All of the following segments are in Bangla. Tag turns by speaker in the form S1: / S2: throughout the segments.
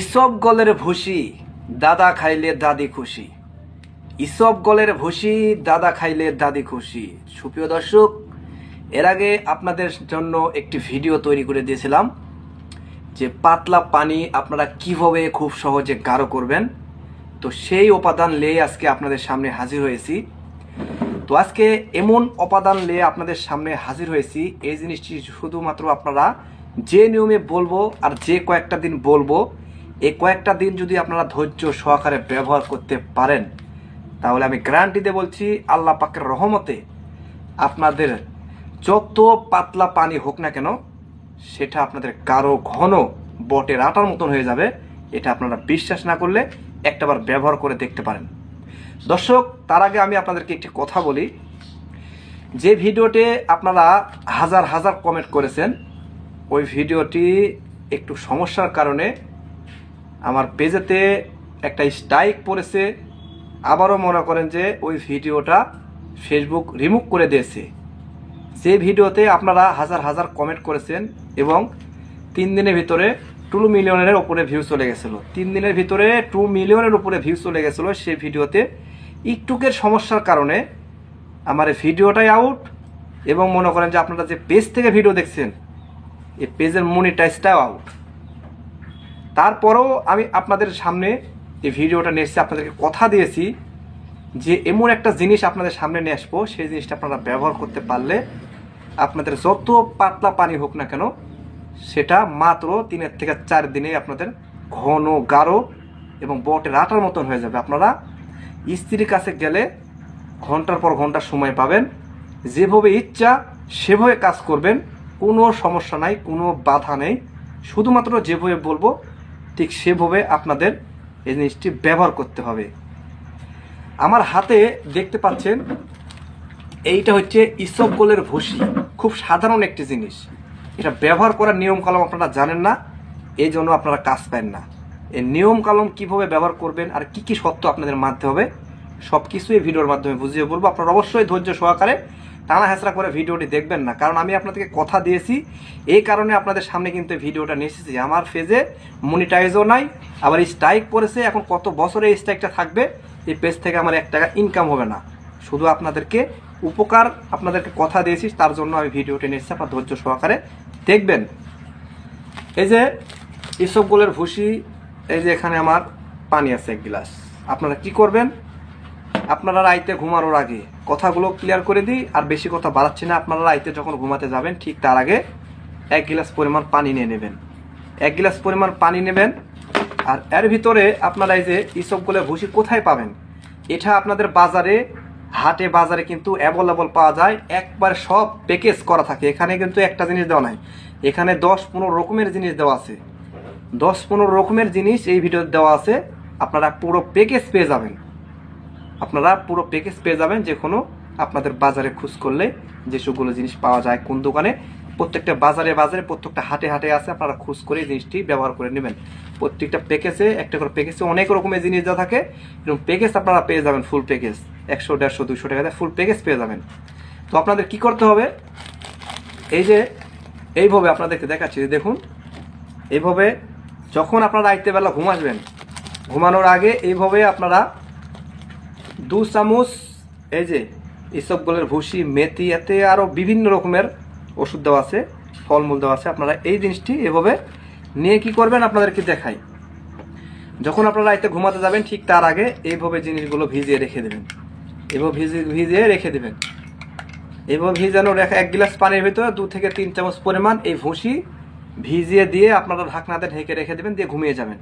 S1: ইসব গলের ভুসি দাদা খাইলে দাদি খুশি। ইসব গলের ভুসি দাদা খাইলে দাদি খুশি। সুপ্রিয় দর্শক, এর আগে আপনাদের জন্য একটি ভিডিও তৈরি করে দিয়েছিলাম, যে পাতলা পানি আপনারা কীভাবে খুব সহজে গাঢ় করবেন। তো সেই উপাদান নিয়ে আজকে আপনাদের সামনে হাজির হয়েছি। তো আজকে এমন উপাদান নিয়ে আপনাদের সামনে হাজির হয়েছি, এই জিনিসটি শুধুমাত্র আপনারা যে নিয়মে বলব আর যে কয়েকটা দিন বলব এই কয়েকটা দিন যদি আপনারা ধৈর্য সহকারে ব্যবহার করতে পারেন, তাহলে আমি গ্যারান্টিতে বলছি, আল্লাহ পাকের রহমতে আপনাদের যত পাতলা পানি হোক না কেন, সেটা আপনাদের কারও ঘন বটের আটার মতন হয়ে যাবে। এটা আপনারা বিশ্বাস না করলে একটাবার ব্যবহার করে দেখতে পারেন। দর্শক, তার আগে আমি আপনাদেরকে একটি কথা বলি। যে ভিডিওতে আপনারা হাজার হাজার কমেন্ট করেছেন, ওই ভিডিওটি একটু সমস্যার কারণে আমার পেজেতে একটা স্ট্রাইক পড়েছে। আবারও মনে করেন যে ওই ভিডিওটা ফেসবুক রিমুভ করে দিয়েছে। যে ভিডিওতে আপনারা হাজার হাজার কমেন্ট করেছেন এবং তিন দিনের ভিতরে টু মিলিয়নের উপরে ভিউ চলে গেছিল। তিন দিনের ভিতরে টু মিলিয়নের উপরে ভিউ চলে গেছিল সেই ভিডিওতে। একটুকের সমস্যার কারণে আমার ভিডিওটাই আউট এবং মনে করেন যে আপনারা যে পেজ থেকে ভিডিও দেখছেন, এই পেজের মনিটাইজটাও আউট তারপরেও আমি আপনাদের সামনে যে ভিডিওটা নিয়ে আপনাদেরকে কথা দিয়েছি যে এমন একটা জিনিস আপনাদের সামনে নিয়ে আসব, সেই জিনিসটা আপনারা ব্যবহার করতে পারলে আপনাদের যত পাতলা পানি হোক না কেন, সেটা মাত্র তিনের থেকে চার দিনে আপনাদের ঘন, গাঢ় এবং বটের আটার মতন হয়ে যাবে। আপনারা স্ত্রীর কাছে গেলে ঘণ্টার পর ঘণ্টা সময় পাবেন, যেভাবে ইচ্ছা সেভাবে কাজ করবেন, কোনো সমস্যা নাই, কোনো বাধা নেই। শুধুমাত্র যেভাবে বলব ঠিক সেভাবে আপনাদের এই জিনিসটি ব্যবহার করতে হবে। আমার হাতে দেখতে পাচ্ছেন, এইটা হচ্ছে ইসবগোলের ভুসি। খুব সাধারণ একটি জিনিস। এটা ব্যবহার করার নিয়ম কালাম আপনারা জানেন না এই জন্য আপনারা কাজ পান না। এই নিয়ম কালাম কীভাবে ব্যবহার করবেন আর কি কি সত্য আপনাদের মানতে হবে সব কিছু এই ভিডিওর মাধ্যমে বুঝিয়ে বলব। আপনারা অবশ্যই ধৈর্য সহকারে টানা হেঁচড়া করে ভিডিওটি দেখবেন না। কারণ আমি আপনাদেরকে কথা দিয়েছি, এই কারণে আপনাদের সামনে কিন্তু ভিডিওটা নিয়ে এসেছি। আমার ফেজে মনিটাইজও নাই, আবার স্ট্রাইক পড়েছে, এখন কত বছরে এই স্ট্রাইকটা থাকবে, এই পেজ থেকে আমার এক টাকা ইনকাম হবে না। শুধু আপনাদেরকে উপকার, আপনাদেরকে কথা দিয়েছি, তার জন্য আমি ভিডিওটি নিয়ে এসেছি, আপনার ধৈর্য সহকারে দেখবেন। এই যে ইসবগুলোর ভুসি, এই যে এখানে আমার পানি আছে এক গ্লাস। আপনারা কি করবেন? আপনারা রাইতে ঘুমানোর আগে কথাগুলো ক্লিয়ার করে দিই, আর বেশি কথা বাড়াচ্ছি না। আপনারা রাইতে যখন ঘুমাতে যাবেন, ঠিক তার আগে এক গ্লাস পরিমাণ পানি নিয়ে নেবেন। এক গ্লাস পরিমাণ পানি নেবেন, আর এর ভিতরে আপনারা এই যে ইসবগুলো ভুসি কোথায় পাবেন? এটা আপনাদের বাজারে, হাটে বাজারে কিন্তু অ্যাভেলেবল পাওয়া যায়। একবার সব প্যাকেজ করা থাকে। এখানে কিন্তু একটা জিনিস দেওয়া নাই। এখানে দশ পনেরো রকমের জিনিস দেওয়া আছে। দশ পনেরো রকমের জিনিস এই ভিডিওতে দেওয়া আছে। আপনারা পুরো প্যাকেজ পেয়ে যাবেন। আপনারা পুরো প্যাকেজ পেয়ে যাবেন যে কোনো আপনাদের বাজারে খোঁজ করলে যে সবগুলো জিনিস পাওয়া যায় কোন দোকানে। প্রত্যেকটা বাজারে বাজারে প্রত্যেকটা হাটে হাটে আছে, আপনারা খোঁজ করে জিনিসটি ব্যবহার করে নেবেন। প্রত্যেকটা প্যাকেজে একটা করে প্যাকেজে অনেক রকমের জিনিস যা থাকে। এবং প্যাকেজ আপনারা পেয়ে যাবেন ফুল প্যাকেজ একশো, দেড়শো দুশো টাকা ফুল প্যাকেজ পেয়ে যাবেন। তো আপনাদের কি করতে হবে? এই যে, এইভাবে আপনাদেরকে দেখাচ্ছি দেখুন। এইভাবে যখন আপনারা রাইতেবেলা ঘুম আসবেন, ঘুমানোর আগে এইভাবে আপনারা দু চামচ এই যে ইসবগুলোর ভুসি, মেথি, এতে আরও বিভিন্ন রকমের ওষুধ দেওয়া আছে, ফলমূল দেওয়া আছে। আপনারা এই জিনিসটি এভাবে নিয়ে কি করবেন আপনাদেরকে দেখাই। যখন আপনারা রাইতে ঘুমাতে যাবেন, ঠিক তার আগে এইভাবে জিনিসগুলো ভিজিয়ে রেখে দেবেন। এভাবে ভিজিয়ে ভিজিয়ে রেখে দেবেন। এভাবে ভিজানো রেখে এক গ্লাস পানির ভিতরে দু থেকে তিন চামচ পরিমাণ এই ভুসি ভিজিয়ে দিয়ে আপনারা ঢাকনাতে ঢেকে রেখে দেবেন, দিয়ে ঘুমিয়ে যাবেন।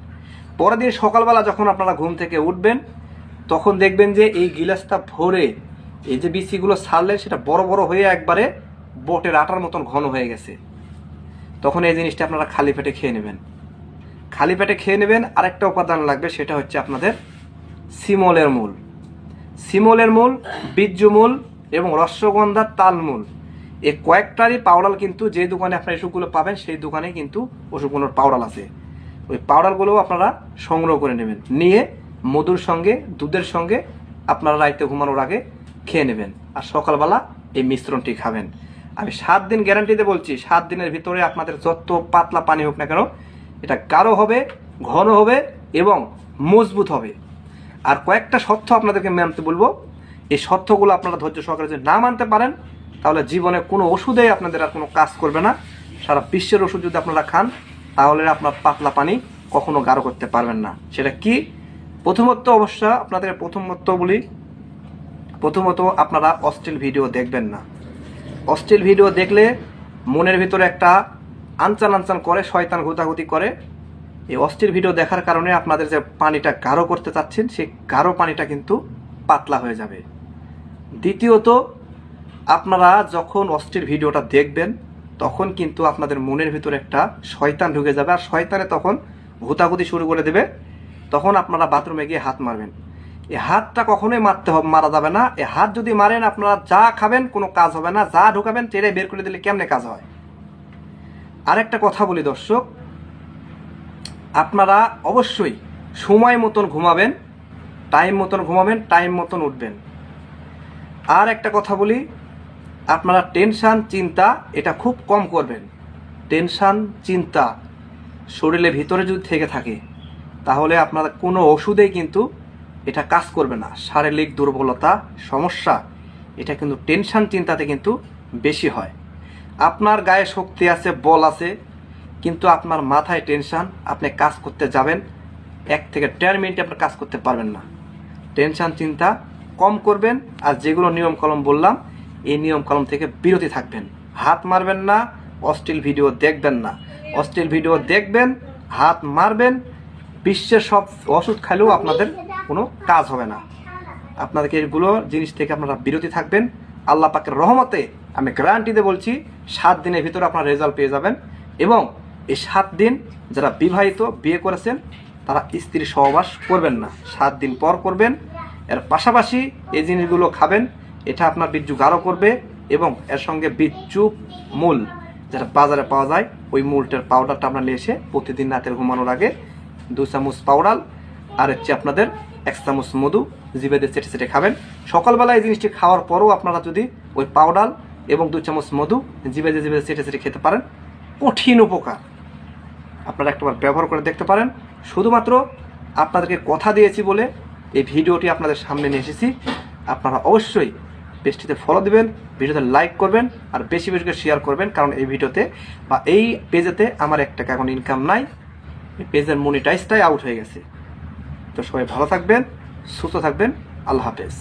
S1: পরের দিন সকালবেলা যখন আপনারা ঘুম থেকে উঠবেন তখন দেখবেন যে এই গিলাসটা ভরে এই যে বিচিগুলো ছাড়লে সেটা বড় বড় হয়ে একবারে বটের আটার মতন ঘন হয়ে গেছে। তখন এই জিনিসটা আপনারা খালি পেটে খেয়ে নেবেন। খালি পেটে খেয়ে নেবেন, আরেকটা উপাদান লাগবে, সেটা হচ্ছে আপনাদের সিমলের মূল। সিমলের মূল, বীর্য মূল এবং রসগন্ধার তালমূল এই কয়েকটারই পাউডার কিন্তু যে দোকানে আপনার এসবগুলো পাবেন, সেই দোকানে কিন্তু ওষুধগুলোর পাউডার আছে। ওই পাউডারগুলোও আপনারা সংগ্রহ করে নেবেন। নিয়ে মধুর সঙ্গে, দুধের সঙ্গে আপনারা রাইতে ঘুমানোর আগে খেয়ে নেবেন। আর সকালবেলা এই মিশ্রণটি খাবেন। আমি সাত দিন গ্যারান্টিতে বলছি, সাত দিনের ভিতরে আপনাদের যত পাতলা পানি হোক না কেন, এটা গাঢ় হবে, ঘন হবে এবং মজবুত হবে। আর কয়েকটা সত্য আপনাদেরকে মানতে বলব। এই সত্যগুলো আপনারা ধৈর্য সহকারে যদি না মানতে পারেন, তাহলে জীবনে কোনো ওষুধেই আপনাদের আর কোনো কাজ করবে না। সারা বিশ্বের ওষুধ যদি আপনারা খান, তাহলে আপনার পাতলা পানি কখনো গাঢ় করতে পারবেন না। সেটা কি? প্রথমত অবশ্য আপনাদের প্রথমত বলি, প্রথমত আপনারা অশ্লীল ভিডিও দেখবেন না। অশ্লীল ভিডিও দেখলে মনের ভিতরে একটা আনচান আনচান করে, শয়তান ঘুতাঘুতি করে। এই অস্থির ভিডিও দেখার কারণে আপনাদের যে পানিটা গাঢ় করতে চাচ্ছেন, সেই গাঢ় পানিটা কিন্তু পাতলা হয়ে যাবে। দ্বিতীয়ত, আপনারা যখন অস্থির ভিডিওটা দেখবেন, তখন কিন্তু আপনাদের মনের ভিতরে একটা শয়তান ঢুকে যাবে। আর শয়তানে তখন ঘুতাঘুতি শুরু করে দেবে। তখন আপনারা বাথরুমে গিয়ে হাত মারবেন। এই হাতটা কখনোই মারতে হবে মারা যাবে না। এই হাত যদি মারেন, আপনারা যা খাবেন, কোনো কাজ হবে না। যা ঢুকাবেন, টেরে বের করে দিলে কেমনে কাজ হয়? আরেকটা কথা বলি দর্শক, আপনারা অবশ্যই সময় মতন ঘুমাবেন টাইম মতন ঘুমাবেন টাইম মতন উঠবেন। আর একটা কথা বলি, আপনারা টেনশান চিন্তা, এটা খুব কম করবেন। টেনশান চিন্তা শরীরের ভিতরে যদি থেকে থাকে তাহলে আপনার কোনো ওষুধেই কিন্তু এটা কাজ করবে না। শারীরিক দুর্বলতা, সমস্যা, এটা কিন্তু টেনশান চিন্তাতে কিন্তু বেশি হয়। আপনার গায়ে শক্তি আছে, বল আছে, কিন্তু আপনার মাথায় টেনশন আপনি কাজ করতে যাবেন, এক থেকে দেড় মিনিটে আপনি কাজ করতে পারবেন না। টেনশন চিন্তা কম করবেন, আর যেগুলো নিয়ম কলম বললাম, এই নিয়ম কলম থেকে বিরতি থাকবেন। হাত মারবেন না, অশ্লীল ভিডিও দেখবেন না। অশ্লীল ভিডিও দেখবেন, হাত মারবেন বিশ্বের সব ওষুধ খাইলেও আপনাদের কোনো কাজ হবে না। আপনাদেরকে এগুলো জিনিস থেকে আপনারা বিরতি থাকবেন। আল্লাহ পাকের রহমতে আমি গ্যারান্টিতে বলছি, সাত দিনের ভিতরে আপনারা রেজাল্ট পেয়ে যাবেন এবং এই সাত দিন যারা বিবাহিত, বিয়ে করেছেন, তারা স্ত্রী সহবাস করবেন না। সাত দিন পর করবেন। এর পাশাপাশি এই জিনিসগুলো খাবেন, এটা আপনার বীর্যু গাঢ় করবে এবং এর সঙ্গে বীর্যু মূল যেটা বাজারে পাওয়া যায়, ওই মূলটার পাউডারটা আপনার নিয়ে এসে প্রতিদিন রাতের ঘুমানোর আগে দু চামচ পাউডার আর হচ্ছে আপনাদের এক চামচ মধু, জিভে দিয়ে চেটে চেটে খাবেন। সকালবেলা এই জিনিসটি খাওয়ার পরও আপনারা যদি ওই পাউডার এবং দু চামচ মধু জিভে জিভে চেটে চেটে খেতে পারেন, কঠিন উপকার। আপনারা একটাবার ব্যবহার করে দেখতে পারেন। শুধুমাত্র আপনাদেরকে কথা দিয়েছি বলে এই ভিডিওটি আপনাদের সামনে নিয়ে এসেছি। আপনারা অবশ্যই পেজটিতে ফলো দিবেন, ভিডিওতে লাইক করবেন আর বেশি বেশি করে শেয়ার করবেন, কারণ এই ভিডিওতে বা এই পেজেতে আমার এক টাকা এখন ইনকাম নাই। পেজের মনিটাইজটাই আউট হয়ে গেছে। তো সবাই ভালো থাকবেন সুস্থ থাকবেন আল্লাহ হাফেজ।